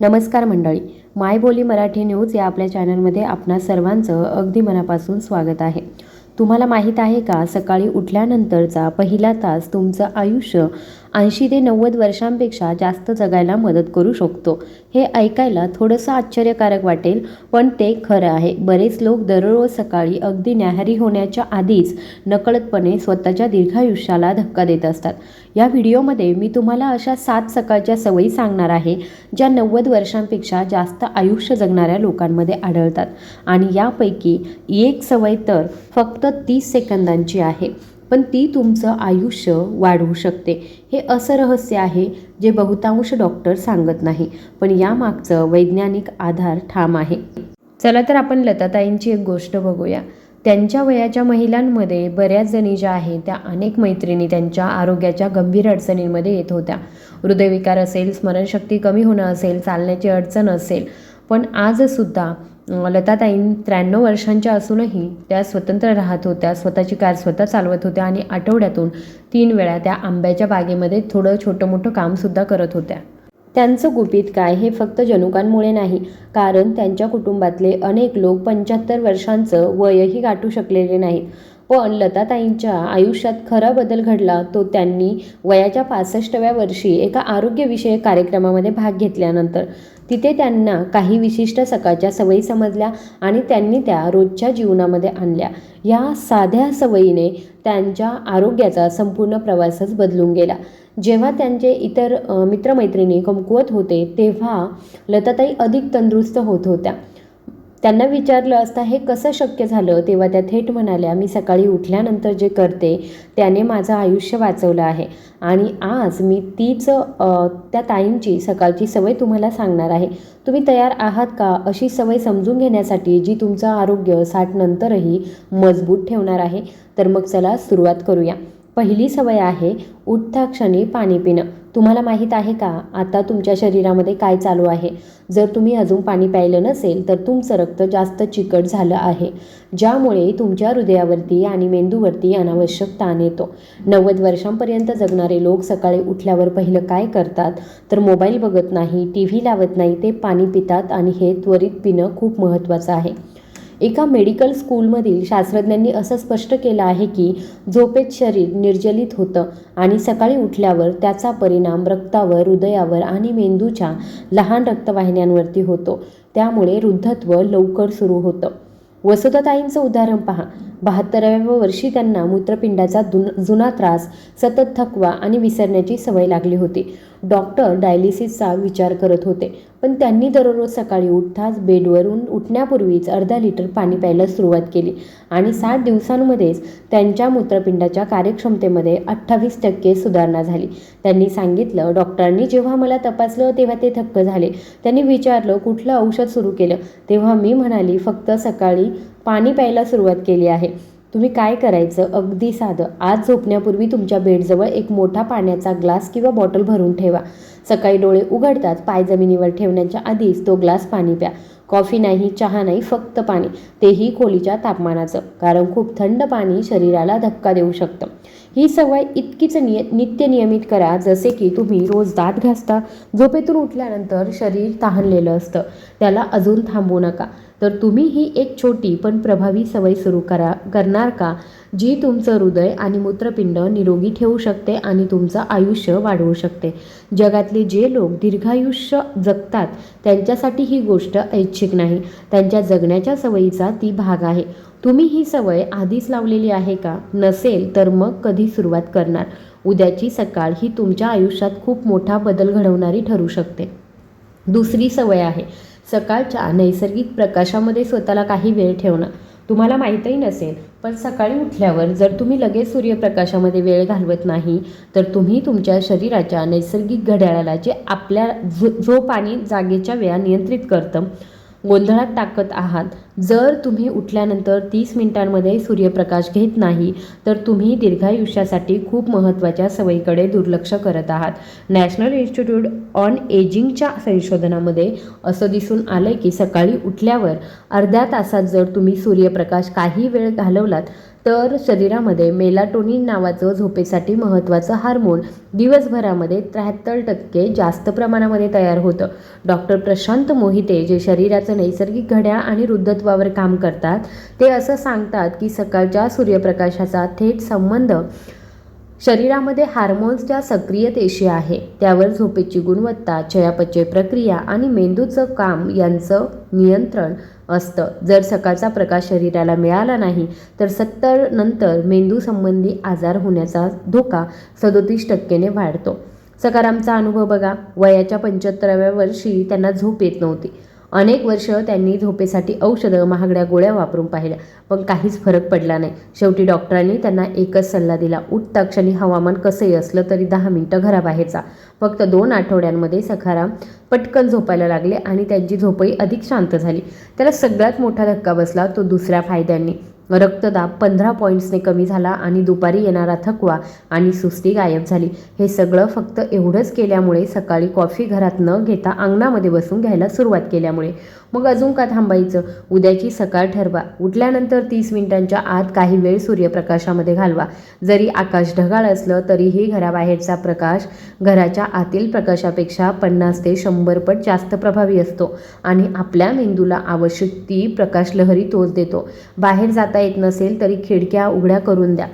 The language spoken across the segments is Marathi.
नमस्कार मंडळी मायबोली मराठी न्यूज या आपल्या चॅनलमध्ये आपणा सर्वांचं अगदी मनापासून स्वागत आहे. तुम्हाला माहीत आहे का सकाळी उठल्यानंतरचा पहिला तास तुमचं आयुष्य ऐंशी ते नव्वद वर्षांपेक्षा जास्त जगायला मदत करू शकतो. हे ऐकायला थोडंसं आश्चर्यकारक वाटेल पण ते खरं आहे. बरेच लोक दररोज सकाळी अगदी न्याहारी होण्याच्या आधीच नकळतपणे स्वतःच्या दीर्घायुष्याला धक्का देत असतात. या व्हिडिओमध्ये मी तुम्हाला अशा सात सकाळच्या सवयी सांगणार आहे ज्या नव्वद वर्षांपेक्षा जास्त आयुष्य जगणाऱ्या लोकांमध्ये आढळतात. आणि यापैकी एक सवय तर फक्त तीस सेकंदांची आहे. पण ती तुमचं आयुष्य वाढवू शकते. हे असं रहस्य आहे जे बहुतांश डॉक्टर सांगत नाही पण यामागचं वैज्ञानिक आधार ठाम आहे. चला तर आपण लताताईंची एक गोष्ट बघूया. त्यांच्या वयाच्या महिलांमध्ये बऱ्याच जणी ज्या आहेत त्या अनेक मैत्रिणी त्यांच्या आरोग्याच्या गंभीर अडचणींमध्ये येत होत्या. हृदयविकार असेल स्मरणशक्ती कमी होणं असेल चालण्याची अडचण असेल पण आजसुद्धा लताताईं त्र्याण्णव वर्षांच्या असूनही त्या स्वतंत्र राहत होत्या स्वतःची कार स्वतः चालवत होत्या आणि आठवड्यातून तीन वेळा त्या आंब्याच्या बागेमध्ये थोडं छोटं मोठं कामसुद्धा करत होत्या. त्यांचं गुपित काय हे फक्त जनुकांमुळे नाही कारण त्यांच्या कुटुंबातले अनेक लोक पंच्याहत्तर वर्षांचं वयही गाठू शकलेले नाहीत. पण लताताईंच्या आयुष्यात खरा बदल घडला तो त्यांनी वयाच्या पासष्टव्या वर्षी एका आरोग्यविषयक कार्यक्रमामध्ये भाग घेतल्यानंतर. तिथे त्यांना काही विशिष्ट सकाळच्या सवयी समजल्या आणि त्यांनी त्या रोजच्या जीवनामध्ये आणल्या. या साध्या सवयीने त्यांच्या आरोग्याचा संपूर्ण प्रवासच बदलून गेला. जेव्हा त्यांचे इतर मित्रमैत्रिणी कमकुवत होते तेव्हा लताताई अधिक तंदुरुस्त होत होत्या. त्यांना विचारलं असता हे कसं शक्य झालं? तेव्हा त्या थेट म्हणाल्या मी सकाळी उठल्यानंतर जे करते त्याने माझं आयुष्य वाचवलं आहे. आणि आज मी तीच त्या ताईंची सकाळची सवय तुम्हाला सांगणार आहे. तुम्ही तयार आहात का? अशी सवय समजून घेण्यासाठी जी तुमचं आरोग्य साठ नंतरही मजबूत ठेवणार आहे. तर मग चला सुरुवात करूया. पहिली सवय आहे उठता क्षणी पाणी पिणं. तुम्हाला माहीत आहे का? आता तुमच्या शरीरामध्ये काय चालू आहे? जर तुम्ही अजून पाणी प्यायलं नसेल तर तुमचं रक्त जास्त चिकट झालं आहे ज्यामुळे तुमच्या हृदयावरती आणि मेंदूवरती अनावश्यक ताण येतो. नव्वद वर्षांपर्यंत जगणारे लोक सकाळी उठल्यावर पहिलं काय करतात? तर मोबाईल बघत नाही टी व्ही लावत नाही ते पाणी पितात आणि हे त्वरित पिणं खूप महत्त्वाचं आहे. एका मेडिकल स्कूलमधील शास्त्रज्ञांनी असं स्पष्ट केलं आहे की झोपेत शरीर निर्जलित होतं आणि सकाळी उठल्यावर त्याचा परिणाम रक्तावर हृदयावर आणि मेंदूच्या लहान रक्तवाहिन्यांवरती होतो. त्यामुळे वृद्धत्व लवकर सुरू होतं. वसुधाताईंचं उदाहरण पहा. बहात्तराव्या वर्षी त्यांना मूत्रपिंडाचा जुना त्रास सतत थकवा आणि विसरण्याची सवय लागली होती. डॉक्टर डायलिसिसचा विचार करत होते पण त्यांनी दररोज सकाळी उठताच बेडवरून उठण्यापूर्वीच अर्धा लिटर पाणी प्यायला सुरुवात केली आणि साठ दिवसांमध्येच त्यांच्या मूत्रपिंडाच्या कार्यक्षमतेमध्ये अठ्ठावीस टक्के सुधारणा झाली. त्यांनी सांगितलं डॉक्टरांनी जेव्हा मला तपासलं तेव्हा ते थक्क झाले. त्यांनी विचारलं कुठलं औषध सुरू केलं? तेव्हा मी म्हणाली फक्त सकाळी पाणी प्यायला सुरुवात केली आहे. तुम्ही काय करायचं? अगदी साधं. आज झोपण्यापूर्वी तुमच्या बेडजवळ एक मोठा पाण्याचा ग्लास किंवा बॉटल भरून ठेवा. सकाळी डोळे उघडताच पाय जमिनीवर ठेवण्याच्या आधीच तो ग्लास पाणी प्या. कॉफी नाही चहा नाही फक्त पाणी. तेही खोलीच्या तापमानाचं. कारण खूप थंड पाणी शरीराला धक्का देऊ शकतं. ही सवय इतकीच निय नित्य नियमित करा जसे की तुम्ही रोज दात घासता. झोपेतून उठल्यानंतर शरीर तहानलेलं असतं. त्याला अजून थांबू नका. तर तुम्ही ही एक छोटी पण प्रभावी सवय सुरू करा करणार का? जी तुमचं हृदय आणि मूत्रपिंड निरोगी ठेवू शकते आणि तुमचं आयुष्य वाढवू शकते. जगातले जे लोक दीर्घायुष्य जगतात त्यांच्यासाठी ही गोष्ट ऐच्छिक नाही. त्यांच्या जगण्याच्या सवयीचा ती भाग आहे. तुम्ही ही सवय आधीच लावलेली आहे का? नसेल तर मग कधी सुरुवात करणार? उद्याची सकाळ ही तुमच्या आयुष्यात खूप मोठा बदल घडवणारी ठरू शकते. दुसरी सवय आहे. सकाळच्या नैसर्गिक प्रकाशामध्ये स्वतःला काही वेळ ठेवणं. तुम्हाला माहीतही नसेल पण सकाळी उठल्यावर जर तुम्ही लगेच सूर्यप्रकाशामध्ये वेळ घालवत नाही तर तुम्ही तुमच्या शरीराच्या नैसर्गिक घड्याळाला जे आपल्या झो झोप आणि जागेच्या वेळा नियंत्रित करतं गोंधळात टाकत आहात. जर तुम्ही उठल्यानंतर तीस मिनिटांमध्ये सूर्यप्रकाश घेत नाही तर तुम्ही दीर्घायुष्यासाठी खूप महत्त्वाच्या सवयीकडे दुर्लक्ष करत आहात. नॅशनल इन्स्टिट्यूट ऑन एजिंगच्या संशोधनामध्ये असं दिसून आलं की सकाळी उठल्यावर अर्ध्या तासात जर तुम्ही सूर्यप्रकाश काही वेळ घालवलात तर शरीरामध्ये मेलाटोनिन नावाचं झोपेसाठी महत्त्वाचं हार्मोन दिवसभरामध्ये त्र्याहत्तर टक्के जास्त प्रमाणामध्ये तयार होतं. डॉक्टर प्रशांत मोहिते जे शरीराचं नैसर्गिक घड्याळ आणि वृद्धत्वावर काम करतात ते असं सांगतात की सकाळच्या सूर्यप्रकाशाचा थेट संबंध शरीरामध्ये हार्मोन्सच्या सक्रियतेशी आहे त्यावर झोपेची गुणवत्ता चयापचय प्रक्रिया आणि मेंदूचं काम यांचं नियंत्रण असतं. जर सकाळचा प्रकाश शरीराला मिळाला नाही तर सत्तर नंतर मेंदूसंबंधी आजार होण्याचा धोका सदोतीस टक्केने वाढतो. सकारामचा अनुभव बघा. वयाच्या पंच्याहत्तराव्या वर्षी त्यांना झोप येत नव्हती. अनेक वर्ष त्यांनी झोपेसाठी औषधं महागड्या गोळ्या वापरून पाहिल्या पण काहीच फरक पडला नाही. शेवटी डॉक्टरांनी त्यांना एकच सल्ला दिला उठता क्षणी हवामान कसंही असलं तरी दहा मिनटं घराबाहेरचा. फक्त दोन आठवड्यांमध्ये सखाराम पटकन झोपायला लागले आणि त्यांची झोपही अधिक शांत झाली. त्याला सगळ्यात मोठा धक्का बसला तो दुसऱ्या फायद्यांनी. रक्तदाब पंधरा पॉईंट्सने कमी झाला आणि दुपारी येणारा थकवा आणि सुस्ती गायब झाली. हे सगळं फक्त एवढंच केल्यामुळे सकाळी कॉफी घरात न घेता अंगणामध्ये बसून घ्यायला सुरुवात केल्यामुळे. मग अजून का थांबायचं? उद्याची सकाळ ठरवा. उठल्यानंतर तीस मिनिटांच्या आत काही वेळ सूर्यप्रकाशामध्ये घालवा. जरी आकाश ढगाळ असलं तरीही घराबाहेरचा प्रकाश घराच्या आतील प्रकाशापेक्षा पन्नास ते शंभर पट जास्त प्रभावी असतो आणि आपल्या मेंदूला आवश्यक ती प्रकाश लहरी तोच देतो. बाहेर जाता येत नसेल तरी खिडक्या उघड्या करून द्या.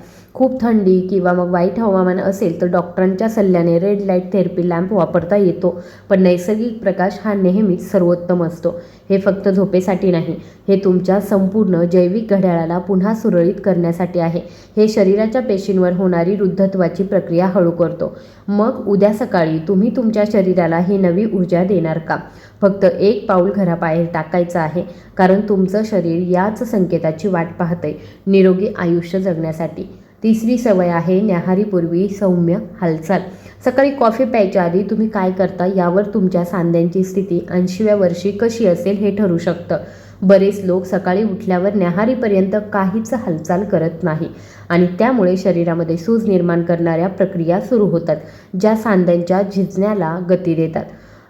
खूप थंडी किंवा मग वाईट हवामान असेल तर डॉक्टरांच्या सल्ल्याने रेड लाइट थेरपी लॅम्प वापरता येतो. पण नैसर्गिक प्रकाश हा नेहमीच सर्वोत्तम असतो. हे फक्त झोपेसाठी नाही हे तुमच्या संपूर्ण जैविक घड्याळाला पुन्हा सुरळीत करण्यासाठी आहे. हे शरीराच्या पेशींवर होणारी वृद्धत्वाची प्रक्रिया हळू करतो. मग उद्या सकाळी तुम्ही तुमच्या शरीराला ही नवी ऊर्जा देणार का? फक्त एक पाऊल घराबाहेर टाकायचं आहे कारण तुमचं शरीर याच संकेताची वाट पाहतंय. निरोगी आयुष्य जगण्यासाठी. तिसरी सवय आहे न्याहारीपूर्वी सौम्य हालचाल. सकाळी कॉफी प्यायच्या आधी तुम्ही काय करता यावर तुमच्या सांध्यांची स्थिती ऐंशीव्या वर्षी कशी असेल हे ठरू शकतं. बरेच लोक सकाळी उठल्यावर न्याहारीपर्यंत काहीच हालचाल करत नाही आणि त्यामुळे शरीरामध्ये सूज निर्माण करणाऱ्या प्रक्रिया सुरू होतात ज्या सांध्यांच्या झिजण्याला गती देतात.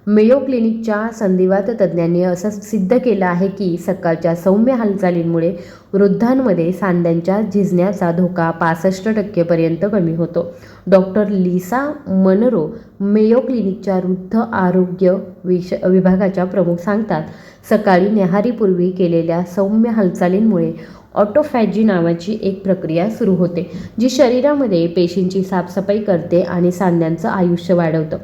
मेयो क्लिनिकच्या संधिवात तज्ज्ञांनी असं सिद्ध केलं आहे की सकाळच्या सौम्य हालचालींमुळे वृद्धांमध्ये सांध्यांच्या झिजण्याचा धोका पासष्ट टक्केपर्यंत कमी होतो. डॉक्टर लिसा मनरो मेयो क्लिनिकच्या वृद्ध आरोग्य विष विभागाच्या प्रमुख सांगतात सकाळी न्याहारीपूर्वी केलेल्या सौम्य हालचालींमुळे ऑटोफॅजी नावाची एक प्रक्रिया सुरू होते जी शरीरामध्ये पेशींची साफसफाई करते आणि सांध्यांचं आयुष्य वाढवतं.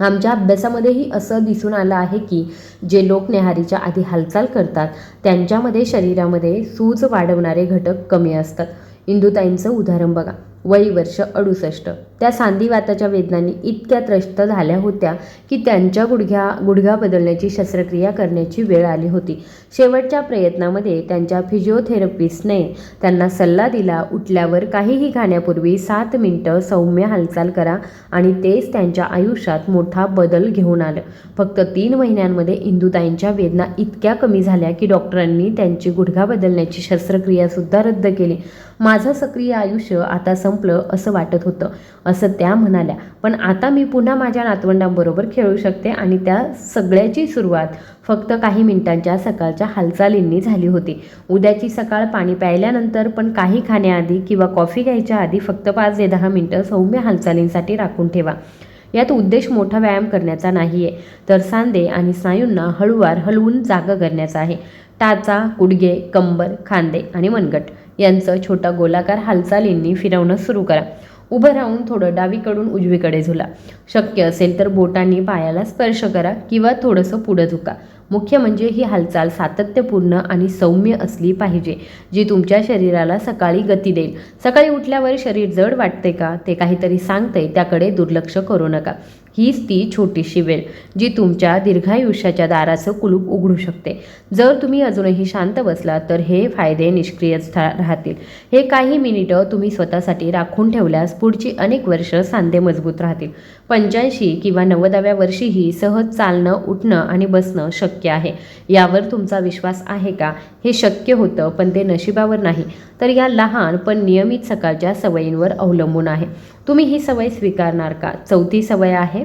आमच्या अभ्यासामध्येही असं दिसून आलं आहे की जे लोक न्याहारीच्या आधी हालचाल करतात त्यांच्यामध्ये शरीरामध्ये सूज वाढवणारे घटक कमी असतात. इंदुताईंचं उदाहरण बघा. वय वर्ष अडुसष्ट. त्या सांधिवाताच्या वेदनांनी इतक्या त्रस्त झाल्या होत्या की त्यांच्या गुडघ्या गुडघा बदलण्याची शस्त्रक्रिया करण्याची वेळ आली होती. शेवटच्या प्रयत्नामध्ये त्यांच्या फिजिओथेरपिस्टने त्यांना सल्ला दिला उठल्यावर काहीही खाण्यापूर्वी सात मिनटं सौम्य हालचाल करा आणि तेच त्यांच्या आयुष्यात मोठा बदल घेऊन आलं. फक्त तीन महिन्यांमध्ये इंदुताईंच्या वेदना इतक्या कमी झाल्या की डॉक्टरांनी त्यांची गुडघा बदलण्याची शस्त्रक्रियासुद्धा रद्द केली. माझं सक्रिय आयुष्य आता संपलं असं वाटत होतं असं त्या म्हणाल्या. पण आता मी पुन्हा माझ्या नातवंडांबरोबर खेळू शकते आणि त्या सगळ्याची सुरुवात फक्त काही मिनिटांच्या सकाळच्या हालचालींनी झाली होती. उद्याची सकाळ पाणी प्यायल्यानंतर पण काही खाण्याआधी किंवा कॉफी घ्यायच्या आधी फक्त पाच ते दहा मिनटं सौम्य हालचालींसाठी राखून ठेवा. यात उद्देश मोठा व्यायाम करण्याचा नाही आहे तर सांधे आणि स्नायूंना हळूवार हलवून जागं करण्याचा आहे. टाचा गुडघे कंबर खांदे आणि मनगट. यांचं छोटा गोलाकार हालचालींनी फिरवणं सुरू करा. उभं राहून थोडं डावीकडून उजवीकडे झुला. शक्य असेल तर बोटांनी पायाला स्पर्श करा किंवा थोडंसं पुढं झुका. मुख्य म्हणजे ही हालचाल सातत्यपूर्ण आणि सौम्य असली पाहिजे जी तुमच्या शरीराला सकाळी गती देईल. सकाळी उठल्यावर शरीर जड वाटते का ते काहीतरी सांगते त्याकडे दुर्लक्ष करू नका. हीच ती छोटीशी वेळ जी तुमच्या दीर्घायुष्याच्या दाराचं कुलूप उघडू शकते. जर तुम्ही अजूनही शांत बसला तर हे फायदे निष्क्रियच राहतील. हे काही मिनिटं तुम्ही स्वतःसाठी राखून ठेवल्यास पुढची अनेक वर्ष सांधे मजबूत राहतील. पंच्याऐंशी किंवा नव्वदाव्या वर्षीही सहज चालणं उठणं आणि बसणं शक्य आहे. यावर तुमचा विश्वास आहे का? हे शक्य होतं पण ते नशिबावर नाही. तर या लहान पण नियमित सकाळच्या सवयींवर अवलंबून आहे. तुम्ही ही सवय स्वीकारणार का? चौथी सवय आहे.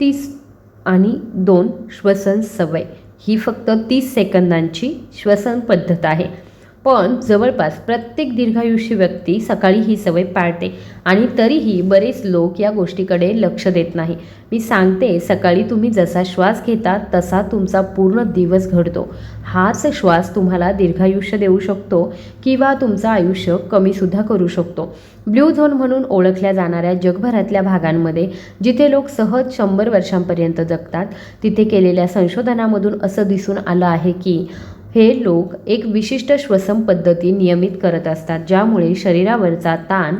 तीस आणि दोन श्वसन सवय. ही फक्त तीस सेकंदांची श्वसन पद्धत आहे. पण जवळपास प्रत्येक दीर्घायुष्य व्यक्ती सकाळी ही सवय पाळते आणि तरीही बरेच लोक या गोष्टीकडे लक्ष देत नाही. मी सांगते सकाळी तुम्ही जसा श्वास घेता तसा तुमचा पूर्ण दिवस घडतो. हाच श्वास तुम्हाला दीर्घायुष्य देऊ शकतो किंवा तुमचं आयुष्य कमीसुद्धा करू शकतो. ब्ल्यू झोन म्हणून ओळखल्या जाणाऱ्या जगभरातल्या भागांमध्ये जिथे लोक सहज शंभर वर्षांपर्यंत जगतात तिथे केलेल्या संशोधनामधून असं दिसून आलं आहे की हे लोक एक विशिष्ट श्वसन पद्धती नियमित करत असतात ज्यामुळे शरीरावरचा ताण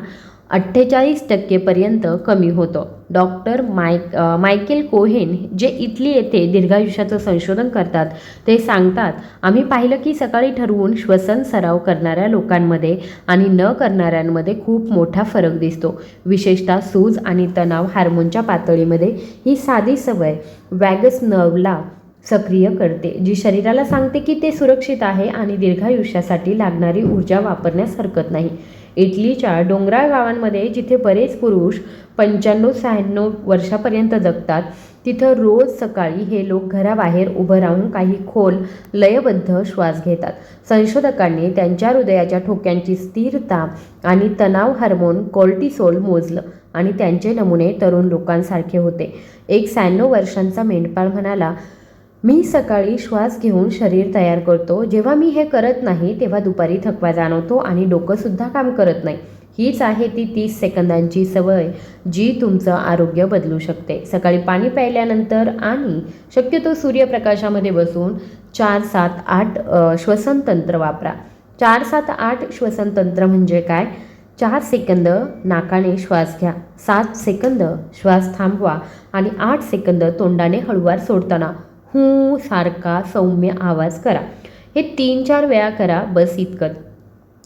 अठ्ठेचाळीस टक्केपर्यंत कमी होतो. डॉक्टर मायक मायकेल कोहेन जे इटली येथे दीर्घायुष्याचं संशोधन करतात ते सांगतात आम्ही पाहिलं की सकाळी ठरवून श्वसन सराव करणाऱ्या लोकांमध्ये आणि न करणाऱ्यांमध्ये खूप मोठा फरक दिसतो. विशेषतः सूज आणि तणाव हार्मोनच्या पातळीमध्ये ही साधी सवय. वॅगस नर्वला सक्रिय करते जी शरीराला सांगते की ते सुरक्षित आहे आणि दीर्घायुष्यासाठी लागणारी ऊर्जा वापरण्यास हरकत नाही. इटलीच्या डोंगराळ गावांमध्ये जिथे बरेच पुरुष पंच्याण्णव शहाण्णव वर्षापर्यंत जगतात तिथं रोज सकाळी हे लोक घराबाहेर उभं राहून काही खोल लयबद्ध श्वास घेतात. संशोधकांनी त्यांच्या हृदयाच्या ठोक्यांची स्थिरता आणि तणाव हार्मोन कोल्टिसोल मोजलं आणि त्यांचे नमुने तरुण लोकांसारखे होते. एक शहाण्णव वर्षांचा मेंढपाळ म्हणाला मी सकाळी श्वास घेऊन शरीर तयार करतो. जेव्हा मी हे करत नाही तेव्हा दुपारी थकवा जाणवतो आणि डोकंसुद्धा काम करत नाही. हीच आहे ती तीस सेकंदांची सवय जी तुमचं आरोग्य बदलू शकते. सकाळी पाणी प्यायल्यानंतर आणि शक्यतो सूर्यप्रकाशामध्ये बसून चार सात आठ श्वसन श्वसनतंत्र वापरा. चार सात आठ श्वसनतंत्र म्हणजे काय? चार सेकंद नाकाने श्वास घ्या. सात सेकंद श्वास थांबवा आणि आठ सेकंद तोंडाने हळुवार सोडताना हू सारखा सौम्य आवाज करा. हे तीन चार वेळा करा बस इतकं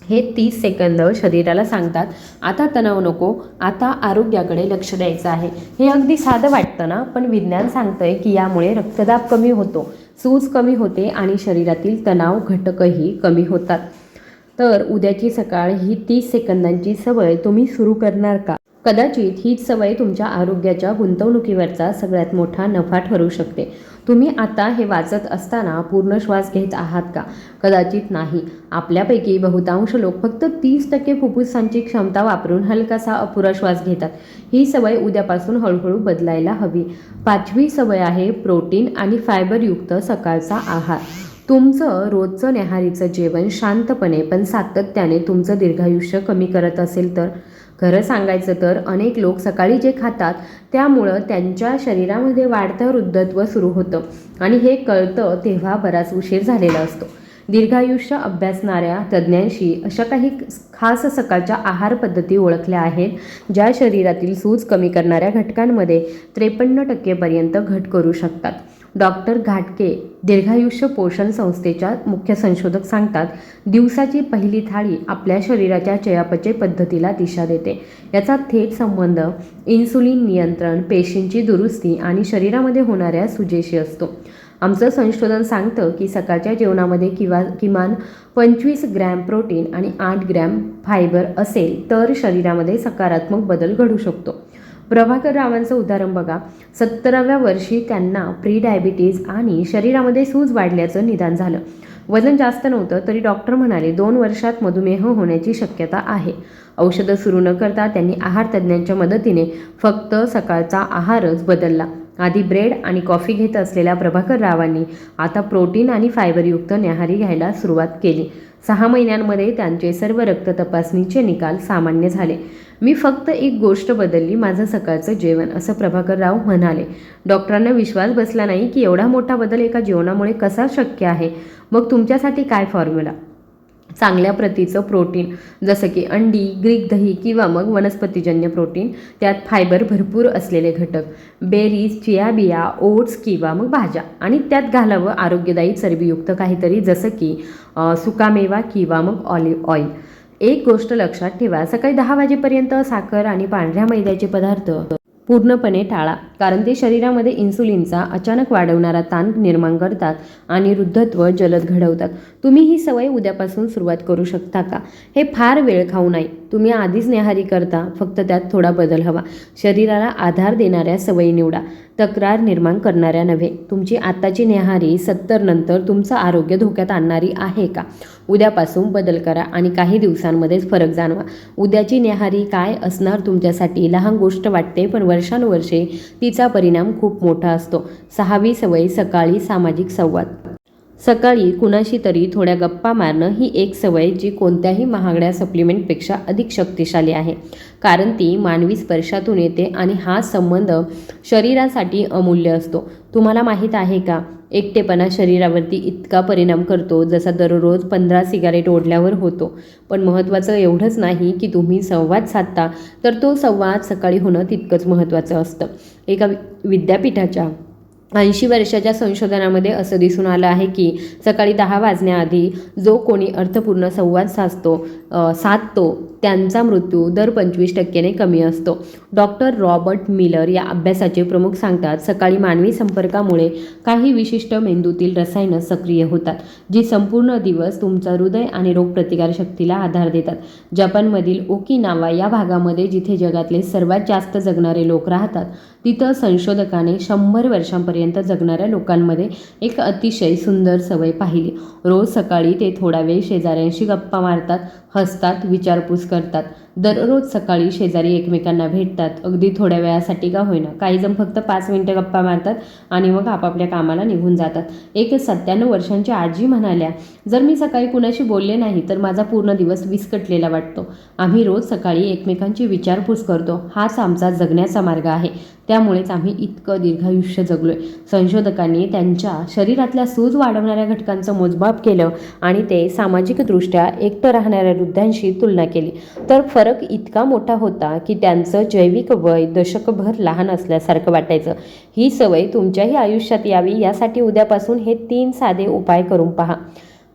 हे तीस सेकंद शरीराला सांगतात आता तणाव नको आता आरोग्याकडे लक्ष द्यायचं आहे. हे अगदी साधं वाटतं ना पण विज्ञान सांगतंय की यामुळे रक्तदाब कमी होतो सूज कमी होते आणि शरीरातील तणाव घटकही कमी होतात. तर उद्याची सकाळ ही तीस सेकंदांची सवय तुम्ही सुरू करणार का? कदाचित हीच सवय तुमच्या आरोग्याच्या गुंतवणुकीवरचा सगळ्यात मोठा नफा ठरू शकते. तुम्ही आता हे वाचत असताना पूर्ण श्वास घेत आहात का? कदाचित नाही. आपल्यापैकी बहुतांश लोक फक्त तीस टक्के फुफ्फुसांची क्षमता वापरून हलकासा अपुरा श्वास घेतात. ही सवय उद्यापासून हळूहळू बदलायला हवी. पाचवी सवय आहे प्रोटीन आणि फायबरयुक्त सकाळचा आहार. तुमचं रोजचं न्याहारीचं जेवण शांतपणे पण सातत्याने तुमचं दीर्घायुष्य कमी करत असेल तर? खरं सांगायचं तर अनेक लोक सकाळी जे खातात त्यामुळं त्यांच्या शरीरामध्ये वाढतं वृद्धत्व सुरू होतं. आणि हे कळतं तेव्हा बराच उशीर झालेला असतो. दीर्घायुष्य अभ्यासणाऱ्या तज्ज्ञांशी अशा काही खास सकाळच्या आहार पद्धती ओळखल्या आहेत ज्या शरीरातील सूज कमी करणाऱ्या घटकांमध्ये त्रेपन्न टक्केपर्यंत घट करू शकतात. डॉक्टर घाटके दीर्घायुष्य पोषण संस्थेच्या मुख्य संशोधक सांगतात दिवसाची पहिली थाळी आपल्या शरीराच्या चयापचय पद्धतीला दिशा देते. याचा थेट संबंध इन्सुलिन नियंत्रण पेशींची दुरुस्ती आणि शरीरामध्ये होणाऱ्या सुजेशी असतो. आमचं संशोधन सांगतं की सकाळच्या जेवणामध्ये किंवा किमान पंचवीस ग्रॅम प्रोटीन आणि आठ ग्रॅम फायबर असेल तर शरीरामध्ये सकारात्मक बदल घडू शकतो. प्रभाकर रावांचं उदाहरण बघा. सत्तराव्या वर्षी त्यांना प्री डायबिटीज आणि शरीरामध्ये सूज वाढल्याचं निदान झालं. वजन जास्त नव्हतं तरी डॉक्टर म्हणाले दोन वर्षात मधुमेह होण्याची शक्यता आहे. औषधं सुरू न करता त्यांनी आहार तज्ज्ञांच्या मदतीने फक्त सकाळचा आहारच बदलला. आधी ब्रेड आणि कॉफी घेत असलेल्या प्रभाकर रावांनी आता प्रोटीन आणि फायबरयुक्त न्याहारी घ्यायला सुरुवात केली. सहा महिन्यांमध्ये त्यांचे सर्व रक्त तपासणीचे निकाल सामान्य झाले. मी फक्त एक गोष्ट बदलली माझं सकाळचं जेवण असं प्रभाकर राव म्हणाले. डॉक्टरांना विश्वास बसला नाही की एवढा मोठा बदल एका जेवणामुळे कसा शक्य आहे? मग तुमच्यासाठी काय फॉर्म्युला चांगल्या प्रतीचं प्रोटीन जसं की अंडी ग्रीक दही किंवा मग वनस्पतीजन्य प्रोटीन त्यात फायबर भरपूर असलेले घटक. बेरीज चिया बिया ओट्स किंवा मग भाज्या. आणि त्यात घालावं आरोग्यदायी चरबीयुक्त काहीतरी जसं की सुकामेवा किंवा मग ऑलिव्ह ऑइल एक गोष्ट लक्षात ठेवा. सकाळी दहा वाजेपर्यंत साखर आणि पांढऱ्या मैद्याचे पदार्थ पूर्णपणे टाळा. कारण ते शरीरामध्ये इन्सुलिनचा अचानक वाढवणारा ताण निर्माण करतात आणि वृद्धत्व जलद घडवतात. तुम्ही ही सवय उद्यापासून सुरुवात करू शकता का? हे फार वेळ खाऊ नाही तुम्ही आधीच न्याहारी करता फक्त त्यात थोडा बदल हवा. शरीराला आधार देणाऱ्या सवयी निवडा. तक्रार निर्माण करणाऱ्या नव्हे. तुमची आत्ताची न्याहारी सत्तर नंतर तुमचं आरोग्य धोक्यात आणणारी आहे का? उद्यापासून बदल करा आणि काही दिवसांमध्येच फरक जाणवा. उद्याची न्याहारी काय असणार तुमच्यासाठी? लहान गोष्ट वाटते पण वर्षानुवर्षे तिचा परिणाम खूप मोठा असतो. सहावी सवय सकाळी सामाजिक संवाद. सकाळी कुणाशी तरी थोड्या गप्पा मारणं ही एक सवय जी कोणत्याही महागड्या सप्लिमेंटपेक्षा अधिक शक्तिशाली आहे. कारण ती मानवी स्पर्शातून येते आणि हा संबंध शरीरासाठी अमूल्य असतो. तुम्हाला माहीत आहे का? एकटेपणा शरीरावरती इतका परिणाम करतो जसा दररोज पंधरा सिगारेट ओढल्यावर होतो. पण महत्त्वाचं एवढंच नाही की तुम्ही संवाद साधता तर तो संवाद सकाळी होणं तितकंच महत्त्वाचं असतं. एका वि- विद्यापीठाच्या ऐंशी वर्षाच्या संशोधनामध्ये असं दिसून आलं आहे की सकाळी दहा वाजण्याआधी जो कोणी अर्थपूर्ण संवाद साधतो साधतो त्यांचा मृत्यू दर पंचवीस टक्क्याने कमी असतो. डॉक्टर रॉबर्ट मिलर या अभ्यासाचे प्रमुख सांगतात सकाळी मानवी संपर्कामुळे काही विशिष्ट मेंदूतील रसायनं सक्रिय होतात जी संपूर्ण दिवस तुमचा हृदय आणि रोगप्रतिकारशक्तीला आधार देतात. जपानमधील ओकिनावा या भागामध्ये जिथे जगातले सर्वात जास्त जगणारे लोक राहतात तिथं संशोधकाने शंभर वर्षांपर्यंत जगणाऱ्या लोकांमध्ये एक अतिशय सुंदर सवय पाहिली. रोज सकाळी ते थोडा वेळ शेजाऱ्यांशी गप्पा मारतात हसतात विचारपूस करतात. करतात दररोज सकाळी शेजारी एकमेकांना भेटतात. अगदी थोड्या वेळासाठी का होईना. काही जण फक्त पाच मिनटं गप्पा मारतात आणि मग आपापल्या कामाला निघून जातात. एक सत्त्याण्णव वर्षांची आजी म्हणाल्या जर मी सकाळी कुणाशी बोलले नाही तर माझा पूर्ण दिवस विस्कटलेला वाटतो. आम्ही रोज सकाळी एकमेकांची विचारपूस करतो. हाच आमचा जगण्याचा मार्ग आहे. त्यामुळेच आम्ही इतकं दीर्घायुष्य जगलोय. संशोधकांनी त्यांच्या शरीरातल्या सूज वाढवणाऱ्या घटकांचं मोजमाप केलं आणि ते सामाजिकदृष्ट्या एकटं राहणाऱ्या वृद्धांशी तुलना केली. तर फरक इतका मोठा होता की त्यांचं जैविक वय दशकभर लहान असल्यासारखं वाटायचं. ही सवय तुमच्याही आयुष्यात यावी यासाठी उद्यापासून हे तीन साधे उपाय करून पहा.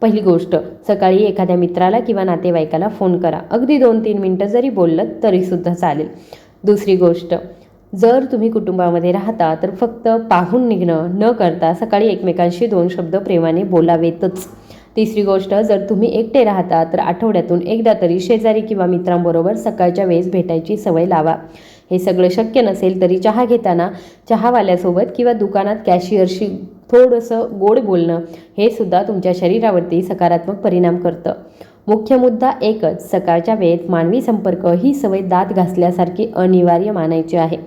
पहिली गोष्ट सकाळी एखाद्या मित्राला किंवा नातेवाईकाला फोन करा. अगदी दोन तीन मिनटं जरी बोललं तरीसुद्धा चालेल. दुसरी गोष्ट जर तुम्ही कुटुंबामध्ये राहता तर फक्त पाहून निघणं न करता सकाळी एकमेकांशी दोन शब्द प्रेमाने बोलावेतच. तिसरी गोष्ट जर तुम्ही एकटे राहता तर आठवड्यातून एकदा तरी शेजारी किंवा मित्रांबरोबर सकाळच्या वेळेस भेटायची सवय लावा. हे सगळं शक्य नसेल तरी चहा घेताना चहावाल्यासोबत किंवा दुकानात कॅशियरशी थोडंसं गोड बोलणं हे सुद्धा तुमच्या शरीरावरती सकारात्मक परिणाम करतं. मुख्य मुद्दा एकच सकाळच्या वेळेत मानवी संपर्क ही सवय दात घासल्यासारखी अनिवार्य मानायची आहे.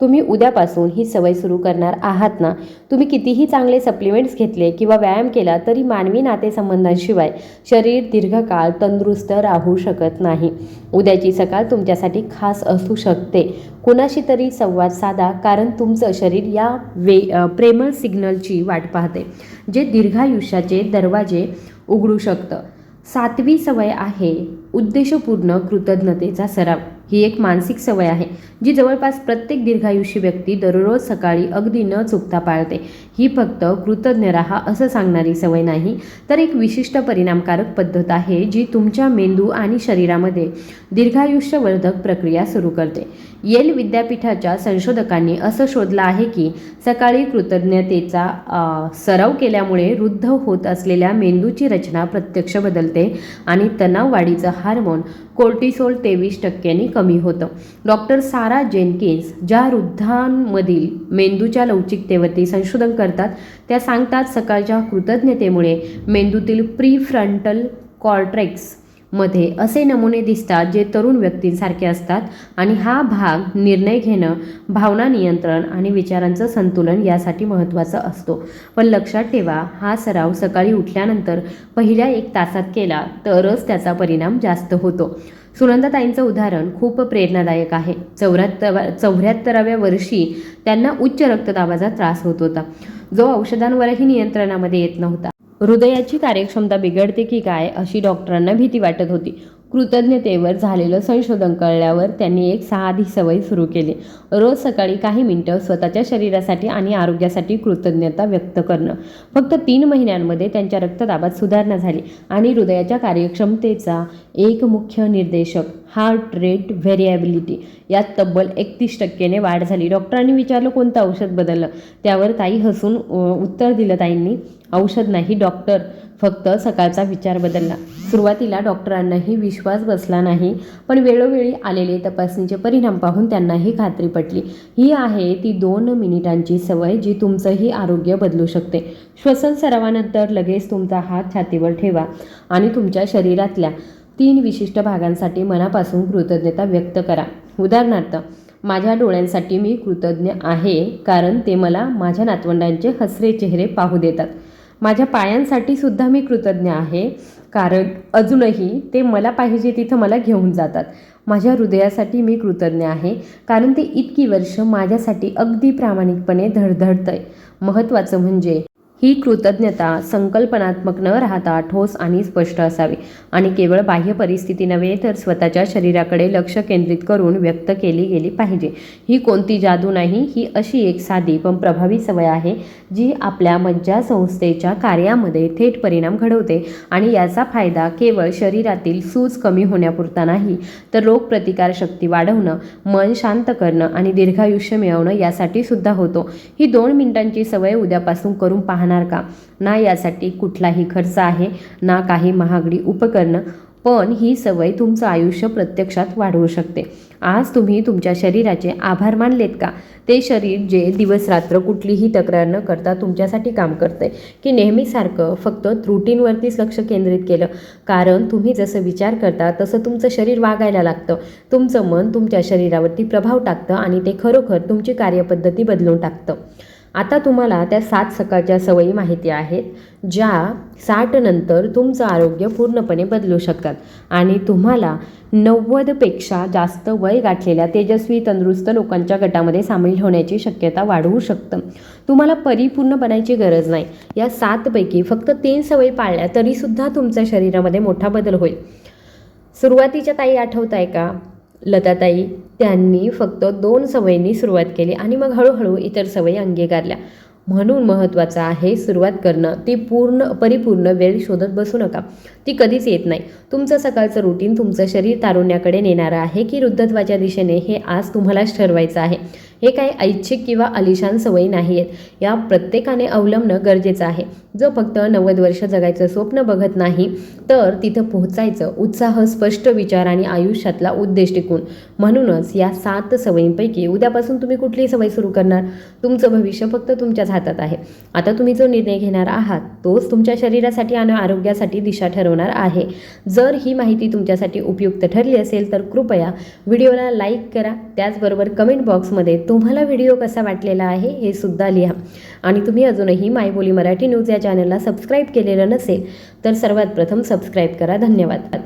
तुम्ही उद्यापासून ही सवय सुरू करणार आहात ना? तुम्ही कितीही चांगले सप्लिमेंट्स घेतले किंवा व्यायाम केला तरी मानवी नातेसंबंधांशिवाय शरीर दीर्घकाळ तंदुरुस्त राहू शकत नाही. उद्याची सकाळ तुमच्यासाठी खास असू शकते. कुणाशी तरी संवाद साधा कारण तुमचं शरीर या वे प्रेमळ सिग्नलची वाट पाहते जे दीर्घायुष्याचे दरवाजे उघडू शकतं. सातवी सवय आहे उद्देशपूर्ण कृतज्ञतेचा सराव. ही एक मानसिक सवय आहे जी जवळपास प्रत्येक दीर्घायुषी व्यक्ती दररोज सकाळी अगदी न चुकता पाळते. ही फक्त कृतज्ञ राहा असं सांगणारी सवय नाही तर एक विशिष्ट परिणामकारक पद्धत आहे जी तुमच्या मेंदू आणि शरीरामध्ये दीर्घायुष्यवर्धक प्रक्रिया सुरू करते. येल विद्यापीठाच्या संशोधकांनी असं शोधलं आहे की सकाळी कृतज्ञतेचा सराव केल्यामुळे वृद्ध होत असलेल्या मेंदूची रचना प्रत्यक्ष बदलते आणि तणाव वाढीचं हार्मोन कोर्टिसोल तेवीस टक्क्यांनी कमी कमी होतं. डॉक्टर सारा जेनकिन्स ज्या वृद्धांमधील मेंदूच्या लवचिकतेवरती संशोधन करतात त्या सांगतात सकाळच्या कृतज्ञतेमुळे मेंदूतील प्रीफ्रंटल कॉर्ट्रेक्समध्ये असे नमुने दिसतात जे तरुण व्यक्तींसारखे असतात आणि हा भाग निर्णय घेणं भावना नियंत्रण आणि विचारांचं संतुलन यासाठी महत्त्वाचा असतो. पण लक्षात ठेवा हा सराव सकाळी उठल्यानंतर पहिल्या एक तासात केला तरच त्याचा परिणाम जास्त होतो. सुनंदाताईंचं उदाहरण खूप प्रेरणादायक आहे. चौऱ्याहत्तर चौऱ्याहत्तराव्या वर्षी त्यांना उच्च रक्तदाबाचा त्रास होत होता. जो औषधांवरही नियंत्रणामध्ये येत नव्हता. हृदयाची कार्यक्षमता बिघडते की काय अशी डॉक्टरांना भीती वाटत होती. कृतज्ञतेवर झालेलं संशोधन कळल्यावर त्यांनी एक साधी सवय सुरू केली. रोज सकाळी काही मिनटं स्वतःच्या शरीरासाठी आणि आरोग्यासाठी कृतज्ञता व्यक्त करणं. फक्त तीन महिन्यांमध्ये त्यांच्या रक्तदाबात सुधारणा झाली आणि हृदयाच्या कार्यक्षमतेचा एक मुख्य निर्देशक हार्ट रेट व्हेरिएबिलिटी यात तब्बल एकतीस टक्क्याने वाढ झाली. डॉक्टरांनी विचारलं कोणतं औषध बदललं? त्यावर ताई हसून उत्तर दिलं ताईंनी औषध नाही डॉक्टर फक्त सकाळचा विचार बदलला. सुरुवातीला डॉक्टरांनाही विश्वास बसला नाही पण वेळोवेळी आलेले तपासणीचे परिणाम पाहून त्यांनाही खात्री पटली. ही आहे ती दोन मिनिटांची सवय जी तुमचंही आरोग्य बदलू शकते. श्वसन सरावानंतर लगेच तुमचा हात छातीवर ठेवा आणि तुमच्या शरीरातल्या तीन विशिष्ट भागांसाठी मनापासून कृतज्ञता व्यक्त करा. उदाहरणार्थ माझ्या डोळ्यांसाठी मी कृतज्ञ आहे कारण ते मला माझ्या नातवंडांचे हसरे चेहरे पाहू देतात. माझ्या पायांसाठी सुद्धा मी कृतज्ञ आहे. कारण अजूनही ते मला पाहिजे तिथं मला घेऊन जातात. माझ्या हृदयासाठी मी कृतज्ञ आहे. कारण ते इतकी वर्ष माझ्यासाठी अगदी प्रामाणिकपणे धडधडतं आहे महत्त्वाचं म्हणजे ही कृतज्ञता संकल्पनात्मक न राहता ठोस आणि स्पष्ट असावी. आणि केवळ बाह्य परिस्थिती नव्हे तर स्वतःच्या शरीराकडे लक्ष केंद्रित करून व्यक्त केली गेली पाहिजे. ही कोणती जादू नाही ही अशी एक साधी पण प्रभावी सवय आहे जी आपल्या मज्जासंस्थेच्या कार्यामध्ये थेट परिणाम घडवते आणि याचा फायदा केवळ शरीरातील सूज कमी होण्यापुरता नाही तर रोगप्रतिकारशक्ती वाढवणं मन शांत करणं आणि दीर्घायुष्य मिळवणं यासाठी सुद्धा होतो. ही दोन मिनिटांची सवय उद्यापासून करून पाहणं राहणार का? ना यासाठी कुठलाही खर्च आहे ना काही महागडी उपकरणं पण ही सवय तुमचं आयुष्य प्रत्यक्षात वाढवू शकते. आज तुम्ही तुमच्या शरीराचे आभार मानलेत का? ते शरीर जे दिवस रात्र कुठलीही तक्रार न करता तुमच्यासाठी काम करते की नेहमीसारखं फक्त त्रुटींवरतीच लक्ष केंद्रित केलं. कारण तुम्ही जसं विचार करता तसं तुमचं शरीर वागायला लागतं. तुमचं मन तुमच्या शरीरावरती प्रभाव टाकतं आणि ते खरोखर तुमची कार्यपद्धती बदलून टाकतं. आता तुम्हाला त्या सात सकाळच्या सवयी माहिती आहेत ज्या साठ नंतर तुमचं आरोग्य पूर्णपणे बदलू शकतात. आणि तुम्हाला नव्वदपेक्षा जास्त वय गाठलेल्या तेजस्वी तंदुरुस्त लोकांच्या गटामध्ये सामील होण्याची शक्यता वाढवू शकतं. तुम्हाला परिपूर्ण बनायची गरज नाही. या सातपैकी फक्त तीन सवयी पाळल्या तरीसुद्धा तुमच्या शरीरामध्ये मोठा बदल होईल. सुरुवातीच्या ताई आठवत आहे का? लताताई त्यांनी फक्त दोन सवयींनी सुरुवात केली आणि मग हळूहळू इतर सवयी अंगीकारल्या. म्हणून महत्त्वाचं आहे सुरुवात करणं. ती पूर्ण परिपूर्ण वेळ शोधत बसू नका. ती कधीच येत नाही. तुमचं सकाळचं रुटीन तुमचं शरीर तारुण्याकडे नेणारं आहे की वृद्धत्वाच्या दिशेने हे आज तुम्हालाच ठरवायचं आहे. हे काही ऐच्छिक किंवा अलिशान सवयी नाही आहेत या प्रत्येकाने अवलंबणं गरजेचं आहे. जो फक्त नव्वद वर्ष जगायचं स्वप्न बघत नाही तर तिथं पोहोचायचं उत्साह स्पष्ट विचार आणि आयुष्यातला उद्देश टिकून. म्हणूनच या सात सवयींपैकी उद्यापासून तुम्ही कुठली सवय सुरू करणार. तुमचं भविष्य फक्त तुमच्याच हातात आहे. आता तुम्ही जो निर्णय घेणार आहात तोच तुमच्या शरीरासाठी आणि आरोग्यासाठी दिशा ठरवणार आहे. जर ही माहिती तुमच्यासाठी उपयुक्त ठरली असेल तर कृपया व्हिडिओला लाईक करा. त्याचबरोबर कमेंट बॉक्समध्ये तुम्हाला व्हिडिओ कसा वाटलेला आहे हे सुद्धा लिहा. आणि तुम्ही अजूनही मायबोली मराठी न्यूज या चॅनलला सबस्क्राईब केलेलं नसेल तर सर्वात प्रथम सबस्क्राईब करा. धन्यवाद.